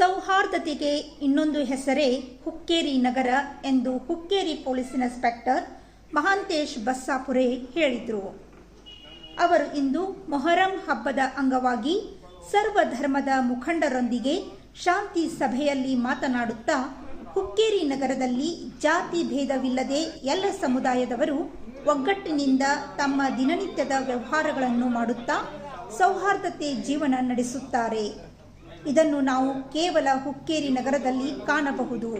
ಸೌಹಾರ್ದತೆಗೆ ಇನ್ನೊಂದು ಹೆಸರೇ ಹುಕ್ಕೇರಿ ನಗರ ಎಂದು ಹುಕ್ಕೇರಿ ಪೊಲೀಸ್ ಇನ್ಸ್ಪೆಕ್ಟರ್ ಮಹಾಂತೇಶ್ ಬಸ್ಸಾಪುರೆ ಹೇಳಿದರು. ಅವರು ಇಂದು ಮೊಹರಂ ಹಬ್ಬದ ಅಂಗವಾಗಿ ಸರ್ವಧರ್ಮದ ಮುಖಂಡರೊಂದಿಗೆ ಶಾಂತಿ ಸಭೆಯಲ್ಲಿ ಮಾತನಾಡುತ್ತಾ ಹುಕ್ಕೇರಿ ನಗರದಲ್ಲಿ ಜಾತಿ ಭೇದವಿಲ್ಲದೆ ಎಲ್ಲ ಸಮುದಾಯದವರು ಒಗ್ಗಟ್ಟಿನಿಂದ ತಮ್ಮ ದಿನನಿತ್ಯದ ವ್ಯವಹಾರಗಳನ್ನು ಮಾಡುತ್ತಾ ಸೌಹಾರ್ದತೆ ಜೀವನ ನಡೆಸುತ್ತಾರೆ. ಇದನ್ನು ನಾವು ಕೇವಲ ಹುಕ್ಕೇರಿ ನಗರದಲ್ಲಿ ಕಾಣಬಹುದು.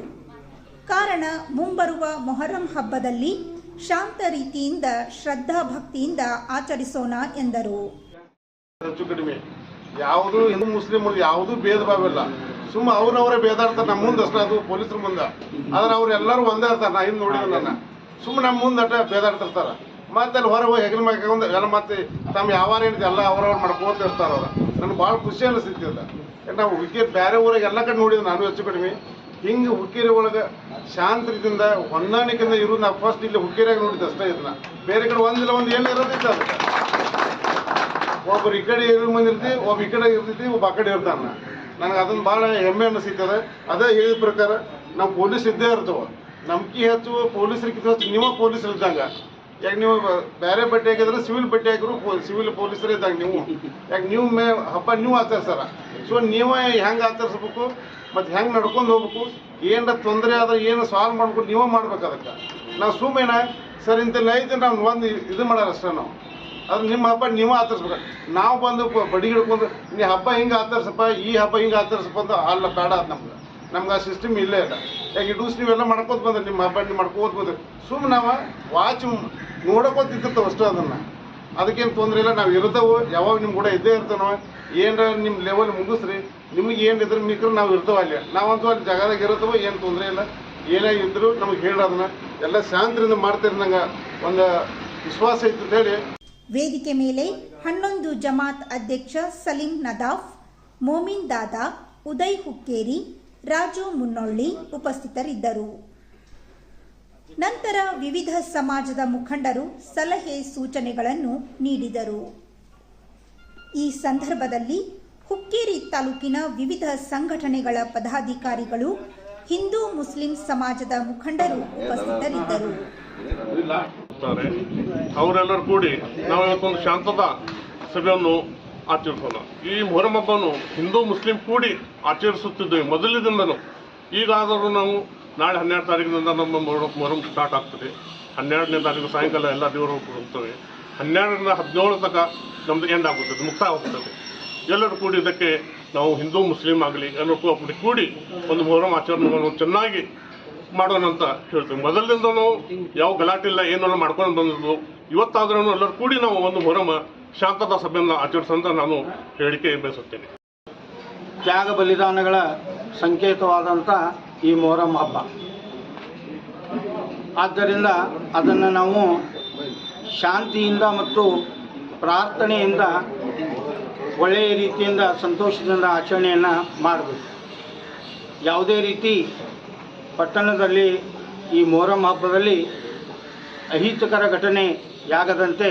ಕಾರಣ, ಮುಂಬರುವ ಮೊಹರಂ ಹಬ್ಬದಲ್ಲಿ ಶಾಂತ ರೀತಿಯಿಂದ, ಶ್ರದ್ಧಾ ಭಕ್ತಿಯಿಂದ ಆಚರಿಸೋಣ ಎಂದರು. ಯಾವುದು ಹಿಂದೂ ಮುಸ್ಲಿಮ್ ಯಾವುದು ಭೇದ ಭಾವ ಇಲ್ಲ ಸುಮ್ಮ ಅವ್ರವರೇ ಭೇದಾಡ್ತಾರೆ ನಮ್ಮ ಮುಂದೆ ಅಷ್ಟೇ, ಅದು ಪೊಲೀಸರ ಮುಂದೆ. ಆದ್ರೆ ಅವ್ರು ಎಲ್ಲರೂ ಒಂದೇ ಇರ್ತಾರೆ ನಾ ಹಿಂದೆ ನೋಡಿದ ನನ್ನ. ಸುಮ್ಮ ನಮ್ಮ ಮುಂದೆ ಅಟ ಭೇದಾಡ್ತಿರ್ತಾರ ಮತ್ತೆ ಅಲ್ಲಿ ಹೊರಗೆ ಹೋಗಿ ಹೆಗಲ ಮಾಡ್ಕೊಂಡು ಎಲ್ಲ ಮತ್ತೆ ತಮ್ಮ ಯಾವ ಎಲ್ಲ ಅವ್ರವ್ರು ಮಾಡ್ಕೋತ ಅವ್ರ. ನನಗೆ ಭಾಳ ಖುಷಿ ಯಾಕೆ ನಾವು ಹುಕ್ಕೇರಿ ಬೇರೆ ಊರಿಗೆ ಎಲ್ಲ ಕಡೆ ನೋಡಿದ್ವಿ, ನಾನು ಹೆಚ್ಚು ಕಡಿಮೆ. ಹಿಂಗೆ ಹುಕ್ಕೇರಿ ಒಳಗೆ ಶಾಂತ ರೀತಿಯಿಂದ ಹೊಂದಾಣಿಕೆಯಿಂದ ಇರೋದು ನಾವು ಫಸ್ಟ್ ಇಲ್ಲಿ ಹುಕ್ಕೇರಿಯಾಗ ನೋಡಿದ್ದು ಅಷ್ಟೇ ಇದನ್ನ ಬೇರೆ ಕಡೆ ಒಂದಿಲ್ಲ, ಒಂದು ಏನು ಇರೋದಿತ್ತು ಅದಕ್ಕೆ ಒಬ್ಬರು ಈ ಕಡೆ ಇರೋ ಮಂದಿ ಇರ್ತಿ ಒಬ್ಬ ಈ ಕಡೆ ಇರ್ತೈತಿ ಒಬ್ಬ ಆ ಕಡೆ ಇರ್ತಾನ. ನನಗೆ ಅದನ್ನು ಭಾಳ ಹೆಮ್ಮೆ ಅನಿಸ್ತದೆ ಅದೇ ಹೇಳಿದ ಪ್ರಕಾರ ನಾವು ಪೊಲೀಸ್ ಇದ್ದೇ ಇರ್ತವೆ. ನಮ್ಗೆ ಹೆಚ್ಚು ಪೊಲೀಸರಿಗಿಂತ ಹೆಚ್ಚು, ನೀವು ಪೊಲೀಸರು ಇದ್ದಂಗ ಯಾಕೆ ನೀವು ಬೇರೆ ಬಟ್ಟೆ ಹಾಕಿದ್ರೆ ಸಿವಿಲ್ ಬಟ್ಟೆ ಹಾಕಿದ್ರು ಸಿವಿಲ್ ಪೊಲೀಸರೇ ಇದ್ದಾಗ ನೀವು. ಯಾಕೆ ನೀವು ಮೇ, ಹಬ್ಬ ನೀವು ಆಚರಿಸ್ತಾರ? ಸೊ ನೀವೇ ಹೆಂಗೆ ಆಚರಿಸ್ಬೇಕು? ಮತ್ತು ಹೆಂಗೆ ನಡ್ಕೊಂಡು ಹೋಗ್ಬೇಕು? ಏನಾರ ತೊಂದರೆ ಆದ್ರೆ ಏನು ಸಾಲ್ವ್ ಮಾಡ್ಕೊಂಡು ನೀವೇ ಮಾಡ್ಬೇಕು ಅದಕ್ಕೆ. ನಾವು ಸುಮ್ಮನೆ, ಸರ್ ಇಂತೆಲ್ಲ ಐತೆ ನಾವು ಒಂದು ಇದು ಮಾಡೋರು ಅಷ್ಟೇ ನಾವು. ಅದು ನಿಮ್ಮ ಹಬ್ಬ ನೀವು ಆಚರಿಸ್ಬೇಕು. ನಾವು ಬಂದು ಬಡಿ ಹಿಡ್ಕೊಂಡು ನೀ ಹಬ್ಬ ಹಿಂಗೆ ಆಚರಿಸಪ್ಪ, ಈ ಹಬ್ಬ ಹಿಂಗೆ ಆಚರಿಸಪ್ಪ ಅಂತ ಅಲ್ಲ, ಬೇಡ ಅದು ನಮ್ಗೆ. ನಮ್ಗೆ ಆ ಸಿಸ್ಟಮ್ ಇಲ್ಲೇ ಇಲ್ಲ ಯಾಕೆ ಇಡೂಸ್ ನೀವೆಲ್ಲ ಮಾಡ್ಕೋತ ಬಂದ್ರೆ, ನಿಮ್ಮ ಹಬ್ಬ ಮಾಡ್ಕೋತ ಬಂದ್ರೆ. ಸುಮ್ಮನೆ ನಾವು ವಾಚ್ ನೋಡಕೋತ ಅಷ್ಟು ಅದನ್ನು. ಅದಕ್ಕೇನು ತೊಂದರೆ ಇಲ್ಲ, ನಾವು ಇರ್ತಾವೆ ಯಾವಾಗ ನಿಮ್ಮ ಕೂಡ ಇದ್ದೇ ಇರ್ತಾವೆ ನಾವು ಏನರ ನಿಮ್ಮ ಲೆವೆಲ್ ಮುಗಿಸ್ರಿ, ನಿಮಗೆ ಏನು ಇದ್ರೆ ಮಿಕ್ರೆ ನಾವು ಇರ್ತವೆ ಅಲ್ಲಿ. ನಾವಂತೂ ಅಲ್ಲಿ ಜಾಗದಾಗ ಇರ್ತಾವೆ ಏನು ತೊಂದರೆ ಇಲ್ಲ. ಏನೇ ಇದ್ರು ನಮಗೆ ಹೇಳೋದನ್ನ ಎಲ್ಲ ಶಾಂತಿಯಿಂದ ಮಾಡ್ತೀರಿ ನಂಗೆ ಒಂದು ವಿಶ್ವಾಸ ಇತ್ತು ಅಂತ ಹೇಳಿ. ವೇದಿಕೆ ಮೇಲೆ ಹನ್ನೊಂದು ಜಮಾತ್ ಅಧ್ಯಕ್ಷ ಸಲೀಂ ನದಾಫ್, ಮೋಮಿನ್ ದಾದಾ, ಉದಯ್ ಹುಕ್ಕೇರಿ ರಾಜು ಮುನ್ನೊಳ್ಳಿ ಉಪಸ್ಥಿತರಿದ್ದರು. ನಂತರ ವಿವಿಧ ಸಮಾಜದ ಮುಖಂಡರು ಸಲಹೆ ಸೂಚನೆಗಳನ್ನು ನೀಡಿದರು. ಈ ಸಂದರ್ಭದಲ್ಲಿ ಹುಕ್ಕೇರಿ ತಾಲೂಕಿನ ವಿವಿಧ ಸಂಘಟನೆಗಳ ಪದಾಧಿಕಾರಿಗಳು, ಹಿಂದೂ ಮುಸ್ಲಿಂ ಸಮಾಜದ ಮುಖಂಡರು ಉಪಸ್ಥಿತರಿದ್ದರು. ಅವರೆಲ್ಲರೂ ಕೂಡಿ ನಾವು ಇವತ್ತೊಂದು ಶಾಂತದ ಸಭೆಯನ್ನು ಆಚರಿಸೋಣ. ಈ ಮೊಹರಂ ಹಬ್ಬವನ್ನು ಹಿಂದೂ ಮುಸ್ಲಿಂ ಕೂಡಿ ಆಚರಿಸುತ್ತಿದ್ದೇವೆ. ಮೊದಲಿನಿಂದಲೂ. ಈಗಾದರೂ ನಾವು ನಾಳೆ ಹನ್ನೆರಡು ತಾರೀಕಿನಿಂದ ನಮ್ಮ ಮೊಹರಂ ಸ್ಟಾರ್ಟ್ ಆಗ್ತದೆ. ಹನ್ನೆರಡನೇ ತಾರೀಕು ಸಾಯಂಕಾಲ ಎಲ್ಲ ದೇವರು ಹೋಗ್ತವೆ ಹನ್ನೆರಡರಿಂದ ಹದಿನೇಳು ತನಕ ನಮ್ಮದು ಎಂಡ್ ಆಗುತ್ತದೆ ಮುಕ್ತಾಯ ಎಲ್ಲರೂ ಕೂಡಿ ಇದಕ್ಕೆ ನಾವು ಹಿಂದೂ, ಮುಸ್ಲಿಂ ಆಗಲಿ, ಎಲ್ಲರೂ ಕೂಡಿ ಒಂದು ಮೊಹರಂ ಆಚರಣೆಯನ್ನು ಚೆನ್ನಾಗಿ ಮಾಡೋಣ ಅಂತ ಹೇಳ್ತೀವಿ. ಮೊದಲಿನಿಂದಲೂ ಯಾವ ಗಲಾಟೆ ಇಲ್ಲ, ಏನೆಲ್ಲ ಮಾಡ್ಕೊಂಡು ಬಂದಿದ್ದು ಇವತ್ತಾದ್ರೂ ಎಲ್ಲರೂ ಕೂಡಿ ನಾವು ಒಂದು ಮೊಹರಮ ಶಾಂತತಾ ಸಭೆಯನ್ನು ಆಚರಿಸಂತ ನಾನು ಹೇಳಿಕೆ ಬಯಸುತ್ತೇನೆ. ತ್ಯಾಗ ಬಲಿದಾನಗಳ ಸಂಕೇತವಾದಂಥ ಈ ಮೊಹರಂ ಹಬ್ಬ. ಆದ್ದರಿಂದ ಅದನ್ನು ನಾವು ಶಾಂತಿಯಿಂದ ಮತ್ತು ಪ್ರಾರ್ಥನೆಯಿಂದ ಒಳ್ಳೆಯ ರೀತಿಯಿಂದ ಸಂತೋಷದಿಂದ ಆಚರಣೆಯನ್ನು ಮಾಡಬೇಕು. ಯಾವುದೇ ರೀತಿ ಪಟ್ಟಣದಲ್ಲಿ ಈ ಮೊಹರಂ ಹಬ್ಬದಲ್ಲಿ ಅಹಿತಕರ ಘಟನೆಯಾಗದಂತೆ